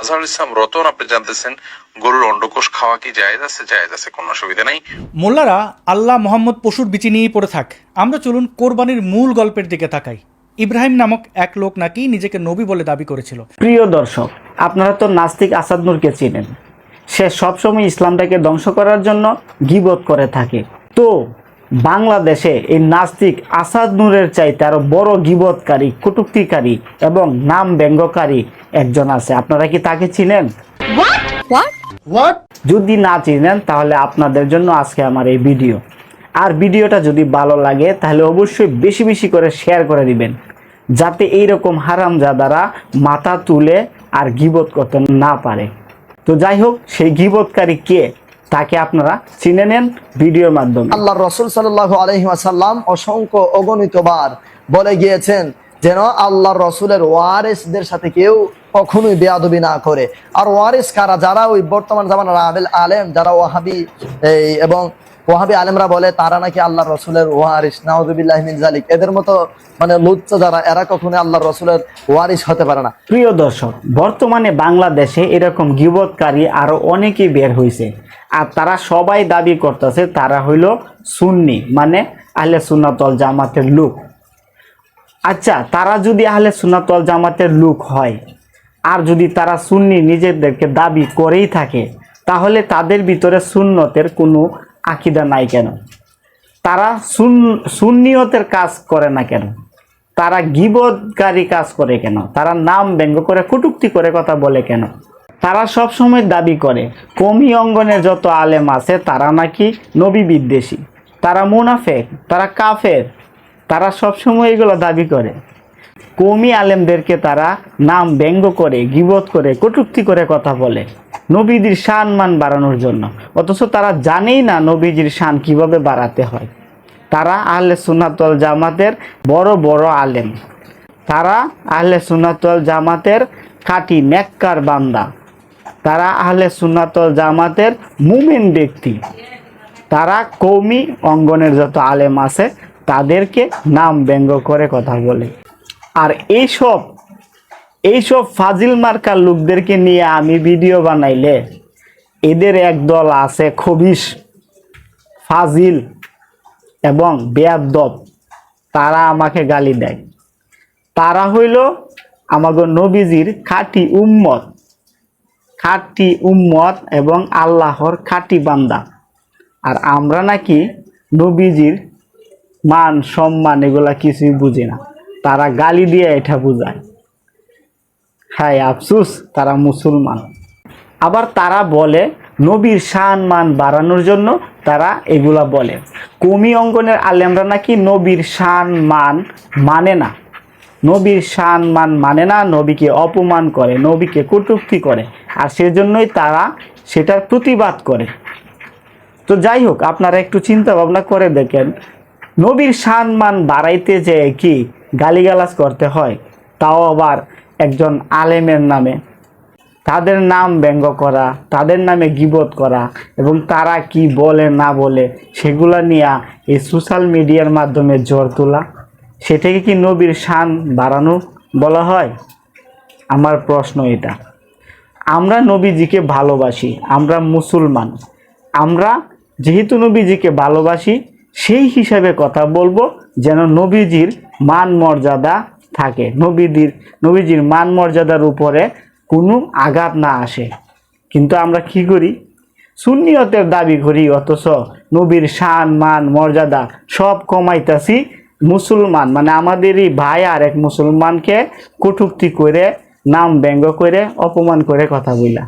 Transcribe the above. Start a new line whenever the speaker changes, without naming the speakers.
আজহারুল ইসলাম রতন আপনি জানতেছেন গরুর অন্ডকোষ খাওয়া কি জায়েজ আছে? জায়েজ আছে কোনো অসুবিধা নাই।
মোল্লারা আল্লাহ মোহাম্মদ পশুর বিচি নিয়েই পড়ে থাক। আমরা চলুন কোরবানির মূল গল্পের দিকে তাকাই। ইব্রাহিম নামক এক লোক নাকি নিজেকে নবী বলে দাবি করেছিল।
প্রিয় দর্শক আপনারা তো নাস্তিক আসাদ নূরকে চিনেন। সে সবসময় ইসলামটাকে ধ্বংস করার জন্য গিবত করে থাকে। তো বাংলাদেশে এই নাস্তিক আসাদ নূরের চাইতে আরও বড় গিবৎকারী কটুক্তিকারী এবং নাম ব্যঙ্গকারী একজন আছে। আপনারা কি তাকে চিনেন? যদি না চিনেন তাহলে আপনাদের জন্য আজকে আমার এই ভিডিও। আর ভিডিওটা যদি ভালো লাগে তাহলে অবশ্যই বেশি বেশি করে শেয়ার করে দিবেন যাতে এইরকম হারামজাদারা মাথা তুলে আর গিবত করতে না পারে। তো যাই হোক সেই গিবতকারী কে? তাকে আপনারা চিনে নেন ভিডিওর মাধ্যমে।
আল্লাহ রসুল সাল্লাহ আলহি আসাল্লাম অসংখ্য অগণিতবার বলে গিয়েছেন যেন আল্লাহ রসুলের ওয়ারেসদের সাথে কেউ কখনোই বেয়াদবি না করে। আর ওয়ারিস কারা? যারা ওই বর্তমান জামানার আবেল আলেম, যারা ওয়াহাবি, এই, এবং ওয়াহাবি আলেমরা বলে, তারা নাকি আল্লাহ রসুলের ওয়ারিস। নাউজুবিল্লাহ জালিক। এদের মতো মানে লুচ্চ যারা, এরা কখনোই আল্লাহ রসুলের ওয়ারিস হতে পারে না।
প্রিয় দর্শক, বর্তমানে বাংলাদেশে এরকম গিবতকারী আরও অনেকেই বের হয়েছে আর তারা সবাই দাবি করতেছে, তারা হইল সুন্নি মানে আহলে সুন্নাতল জামাতের লোক। আচ্ছা তারা যদি আহলে সুন্নাতল জামাতের লোক হয় আর যদি তারা সুন্নি নিজেদেরকে দাবি করেই থাকে, তাহলে তাদের ভিতরে সুন্নতের কোনো আকিদা নাই কেন? তারা সুন, সুন্নিয়তের কাজ করে না কেন? তারা গিবদকারী কাজ করে কেন? তারা নাম ব্যঙ্গ করে, কটুক্তি করে কথা বলে কেন? তারা সব সময় দাবি করে, কমি অঙ্গনে যত আলেম আছে, তারা নাকি নবী বিদ্বেষী। তারা মুনাফেক, তারা কাফের। তারা সবসময় এগুলো দাবি করে। কমি আলেমদেরকে তারা নাম ব্যঙ্গ করে, গিবত করে, কটুক্তি করে কথা বলে নবীজির শান মান বাড়ানোর জন্য। অথচ তারা জানেই না নবীজির শান কীভাবে বাড়াতে হয়। তারা আহলে সুনাতল জামাতের বড় বড় আলেম। তারা আহলে সুনাতল জামাতের খাঁটি নেককার বান্দা। তারা আহলে সুনাতল জামাতের মুমিন ব্যক্তি। তারা কৌমি অঙ্গনের যত আলেম আছে, তাদেরকে নাম ব্যঙ্গ করে কথা বলে। আর এইসব এইসব ফাজিল মার্কার লোকদেরকে নিয়ে আমি ভিডিও বানাইলে এদের এক দল আছে খবিস ফাজিল এবং বেয়াদব। তারা আমাকে গালি দেয়। তারা হইল আমাগো নবীজির খাঁটি উম্মত। খাঁটি উম্মত এবং আল্লাহর খাঁটি বান্দা। আর আমরা নাকি নবীজির মান, সম্মান এগুলা কিছুই বুঝি না। তারা গালি দিয়ে এটা বুঝায়। হ্যাঁ আফসুস, তারা মুসলমান। আবার তারা বলে, নবীর শান মান বাড়ানোর জন্য তারা এগুলা বলে। কমি অঙ্গনের আলেমরা নাকি নবীর শান মান মানে না। নবীর শান মান মানে না, নবীকে অপমান করে, নবীকে কটূক্তি করে। আর সেজন্যই তারা সেটার প্রতিবাদ করে। তো যাই হোক, আপনারা একটু চিন্তা ভাবনা করে দেখেন। নবীর সম্মান বাড়াইতে যে কি গালিগালাজ করতে হয়। তাও আবার একজন আলেমের নামে। তাদের নাম ব্যঙ্গ করা, তাদের নামে গিবত করা এবং তারা কি বলে, না বলে সেগুলা নিয়ে এই সোশ্যাল মিডিয়ার মাধ্যমে জোর তোলা। সেটাকে কি নবীর শান বাড়ানো বলা হয়? আমার প্রশ্ন এটা। আমরা নবীজিকে ভালোবাসি, আমরা মুসলমান। আমরা যেহেতু নবীজিকে ভালোবাসি সেই হিসাবে কথা বলব যেন নবীজির মান মর্যাদা থাকে। নবীজির নবীজির মান মর্যাদার উপরে কোনো আঘাত না আসে। কিন্তু আমরা কি করি? সুন্নিয়তের দাবি করি, অথচ নবীর শান, মান, মর্যাদা সব কমাইতাছি মুসলমান। মানে আমাদেরই ভাই আর এক মুসলমানকে কটুক্তি করে, নাম ব্যঙ্গ করে, অপমান করে কথা বইলা